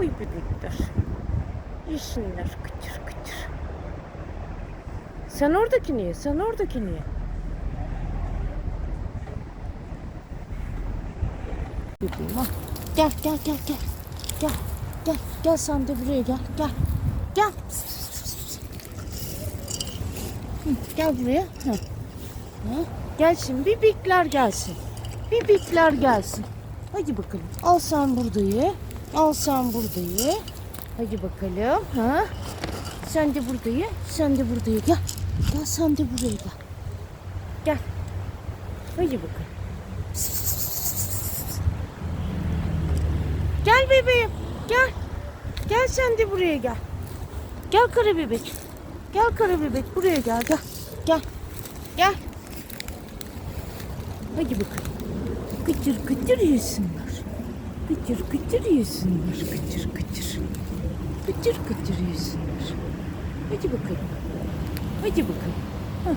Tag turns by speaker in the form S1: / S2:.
S1: Uy bebekler. Yesinler kıçır kıçır. Sen oradakini ye, sen oradakini ye. Bebeğim al. Gel gel gel gel. Gel gel gel sen de buraya gel gel. Gel. Hı, Gel buraya. Hı. Hı. Gel şimdi bibikler gelsin. Bibikler gelsin. Hadi bakalım. Al sen burada ye. Al sen burada ye. Hadi bakalım. Ha? Sen de burada ye. Sen de burada ye. Gel. Gel sen de buraya gel. Gel. Hadi bakalım. Gel bebeğim. Gel. Gel sen de buraya gel. Gel kara bebek. Gel kara bebek buraya gel. Gel. Gel. Gel. Hadi bakalım. Kıtır kıtır yesinler. Kıtır kıtır yesinler. Kıtır kıtır. Kıtır kıtır yesinler. Hadi bakalım. Hadi bakalım. Hah.